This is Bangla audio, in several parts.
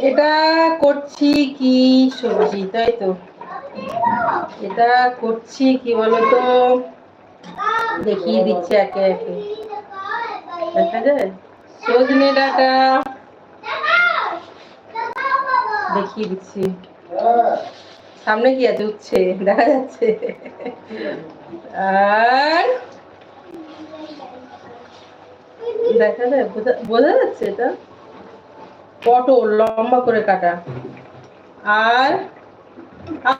এটা করছি কি সবজি, তাই তো? এটা করছি কি বলতো? দেখিয়ে দিচ্ছি একে একে। দেখা যায়? সজনে ডাটা। দেখিয়ে দিচ্ছি। সামনে কি আছে? উঠছে। দেখা যাচ্ছে। আর দেখা যায়? বোঝা- যাচ্ছে এটা? পটল লম্বা করে কাটা। আর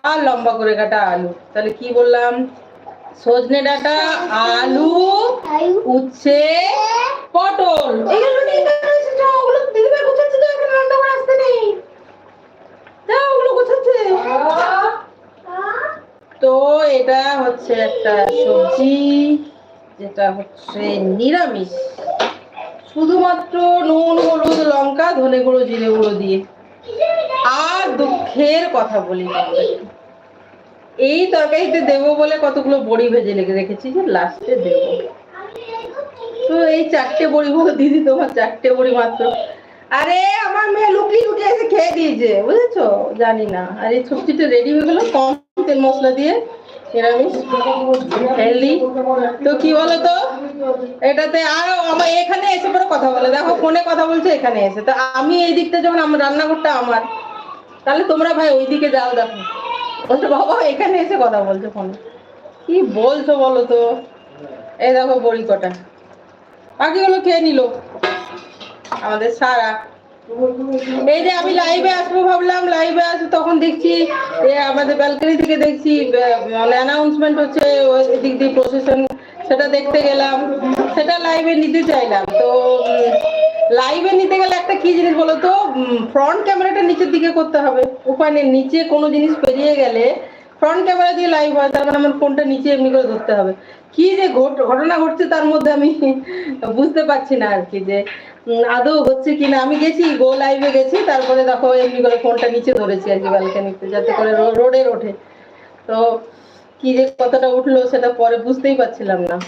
আর লম্বা করে কাটা আলু। তাহলে কি বললাম? সজনে ডাটা আলু উচ্ছে পটল। তো এটা হচ্ছে একটা সবজি যেটা হচ্ছে নিরামিষ। শুধুমাত্র নুন, হলুদ, লঙ্কা, ধনে গুঁড়ো, জিরে গুঁড়ো দিয়ে। আর দুঃখের কথা বলি। এই তরকারিতে দেবো বলে কতগুলো বড়ি ভেজে লেগে রেখেছি যে লাস্টে দেবো। তো এই চারটে বড়ি বলো, দিদি তোমার চারটে বড়ি মাত্র। আরে, আমার মেয়ে লুকিয়ে লুকিয়ে এসে খেয়ে দিয়েছে, বুঝেছ? জানি না। আর এই সবজিটা রেডি হয়ে গেল, কম তেল মশলা দিয়ে, নিরামিষ তো কি বলো তো? এটাতে আরও আমার এখানে এসে পরে কথা বলে। দেখো, ফোনে কথা বলছে, এখানে এসে। তো আমি এই দিকটা যখন আমার রান্নাঘরটা আমার, তাহলে তোমরা ভাই ওই দিকে যাও দেখো। বলছো, বাবা, এখানে এসে কথা বলছে ফোনে। কি বলছো বলো তো? এই দেখো, বড়ি কটা। বাকিগুলো খেয়ে নিল। আমাদের সারা। এই যে আমি লাইভে আসব ভাবলাম লাইভে আসব, তখন দেখছি আমাদের ব্যালকনি থেকে দেখছি অ্যানাউন্সমেন্ট হচ্ছে দিক দিয়ে প্রসেশন সেটা দেখতে গেলাম। সেটা লাইভে নিতে চাইলাম। তো লাইভে নিতে গেলে একটা কি জিনিস বলো তো? ফ্রন্ট ক্যামেরাটা নিচের দিকে করতে হবে। উপায় নেই। নিচে কোনো জিনিস পেরিয়ে গেলে ফ্রন্ট ক্যামেরা দিয়ে লাইভ হয়। তার মানে আমার ফোনটা নিচে এমনি করে ধরতে হবে। কি যে ঘট- ঘটনা ঘটছে তার মধ্যে আমি বুঝতে পারছি না আর কি যে আদৌ হচ্ছে কি না। আমি গেছি গো লাইভে গেছি। তারপরে দেখো এমনি করে ফোনটা নিচে ধরেছি আর কি ব্যালকানিতে যাতে করে রোডের ওঠে। তো কি যে কথাটা উঠল সেটা পরে বুঝতেই পারছিলাম না।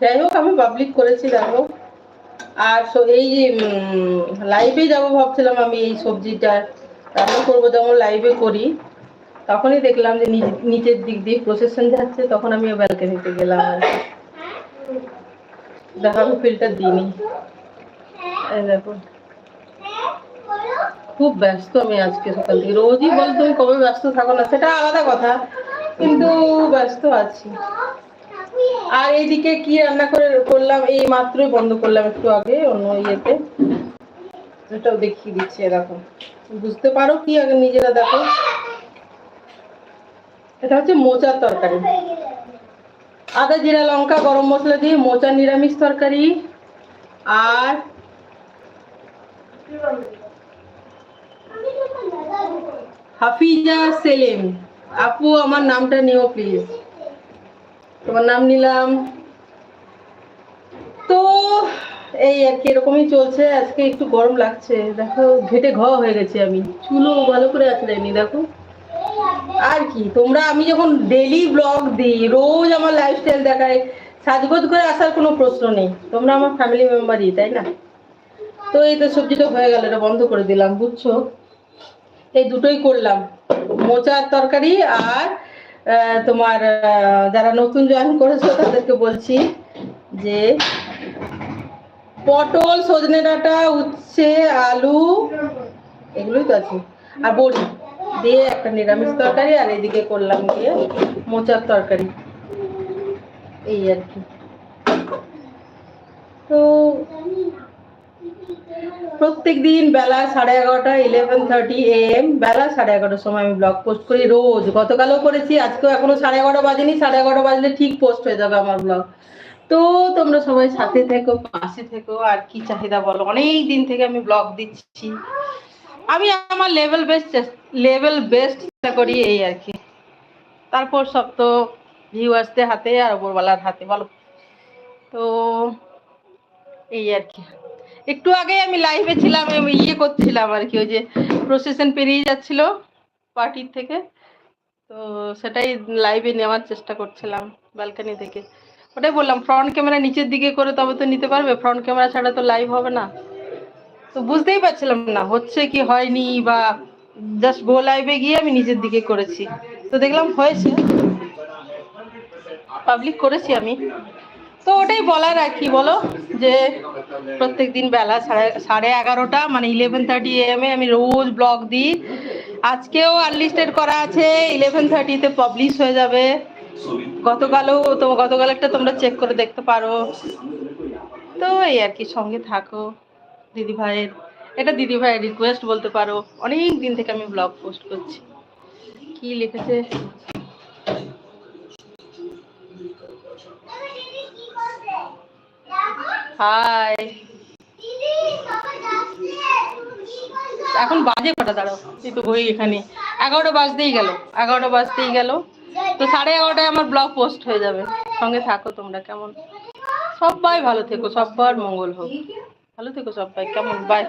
যাই হোক, আমি পাবলিক করেছি দেখো আর এই লাইভে যাব ভাবছিলাম আমি এই সবজিটা রান্না করব, যেমন লাইভে করি। তখনই দেখলাম যে নিচ- নিচের দিক দিয়ে প্রসেশন যাচ্ছে, তখন আমি ব্যালকানিতে গেলাম আর। দেখো আমি ফিল্টার দিইনি। দেখো। খুব ব্যস্ত আমি আজকে সকাল থেকে। রোজই বল তুমি কবে ব্যস্ত থাকো না, সেটা আলাদা কথা, কিন্তু ব্যস্ত আছি। আর এইদিকে কি রান্না করে করলাম, এই মাত্রই বন্ধ করলাম একটু আগে, অন্য ইয়েতে। এটাও দেখিয়ে দিচ্ছি, এরকম। বুঝতে পারো কি আগে নিজেরা দেখো। এটা হচ্ছে মোচার তরকারি। আদা, জিরা, লঙ্কা, গরম মশলা দিয়ে মোচা নিরামিষ তরকারি। আর হাফিজা সেলিম, আপু আমার নামটা নিও প্লিজ তোমার নাম নিলাম। তো এই আর কি, এরকমই চলছে। আজকে একটু গরম লাগছে। দেখো, ঘেটে ঘ হয়ে গেছে আমি। চুলও ভালো করে আঁচড়াইনি দেখো। আর কি, তোমরা, আমি যখন ডেলি ব্লগ দিই, রোজ আমার লাইফস্টাইল দেখায় সাজগোজ করে আসার কোনো প্রশ্ন নেই। তোমরা আমার ফ্যামিলি মেম্বারই তাই না? তো এই তো সবজিটা হয়ে গেল, এটা বন্ধ করে দিলাম, বুঝছ? এই দুটোই করলাম। মোচার তরকারি আর তোমার যারা নতুন জয়েন করেছ তাদেরকে বলছি যে পটল, সজনে ডাঁটা, উচ্ছে, আলু, এগুলোই তো আছে। আর বড়ি, দিয়ে একটা নিরামিষ তরকারি আর এদিকে করলাম দিয়ে মোচার তরকারি। এই আর কি তো প্রত্যেক দিন বেলা সাড়ে এগারোটা ইলেভেন থার্টি এম বেলা সাড়ে এগারোটার সময় আমি ব্লগ পোস্ট করি রোজ। গতকালও করেছি, আজকেও এখনও সাড়ে এগারোটা বাজেনি, সাড়ে এগারোটা বাজলে ঠিক পোস্ট হয়ে যাবে আমার ব্লগ তো তোমরা সবাই সাথে থেকো, পাশে থেকো, আর কি চাহিদা বলো? অনেক দিন থেকে আমি ব্লগ দিচ্ছি। আমি আমার লেভেল বেস্ট লেভেল বেস্ট চেষ্টা করি এই আর কি। তারপর সব তো ভিউয়ার্সদের হাতে আর ওপরওয়ালার হাতে, বলো? তো এই আর কি। একটু আগে আমি লাইভে ছিলাম, আমি ইয়ে করছিলাম আর কি ওই যে প্রসেশন পেরিয়ে যাচ্ছিল পার্টির থেকে। তো সেটাই লাইভে নেওয়ার চেষ্টা করছিলাম ব্যালকানি থেকে। ওটাই বললাম ফ্রন্ট ক্যামেরা নিচের দিকে করে তবে তো নিতে পারবে ফ্রন্ট ক্যামেরা ছাড়া তো লাইভ হবে না। তো বুঝতেই পারছিলাম না, হচ্ছে কি হয়নি বা জাস্ট গো লাইভে গিয়ে আমি নিজের দিকে করেছি। তো দেখলাম হয়েছে। পাবলিক করেছি আমি। তো ওটাই বলার আর কি, বলো? যে প্রত্যেক দিন বেলা সাড়ে সাড়ে এগারোটা মানে ইলেভেন থার্টি এম এ আমি রোজ ব্লগ দিই। আজকেও আনলিস্টেড করা আছে ইলেভেন থার্টিতে পাবলিশ হয়ে যাবে। গতকালও তো, গতকাল একটা তোমরা চেক করে দেখতে পারো। তো এই আর কি, সঙ্গে থাকো, দিদি ভাইয়ের। এটা দিদি ভাইয়ের রিকোয়েস্ট বলতে পারো। অনেক দিন থেকে আমি ব্লগ পোস্ট করছি। কি লিখেছে? হাই এখন বাজে কটা? দাঁড়াও এই তো বই এখানে। এগারোটা বাজতেই গেল, এগারোটা বাজতেই গেল। তো সাড়ে এগারোটায় আমার ব্লগ পোস্ট হয়ে যাবে। সঙ্গে থাকো তোমরা, কেমন? সবাই ভালো থেকো সবার মঙ্গল হোক। ভালো থেকো সবাই কেমন? বাই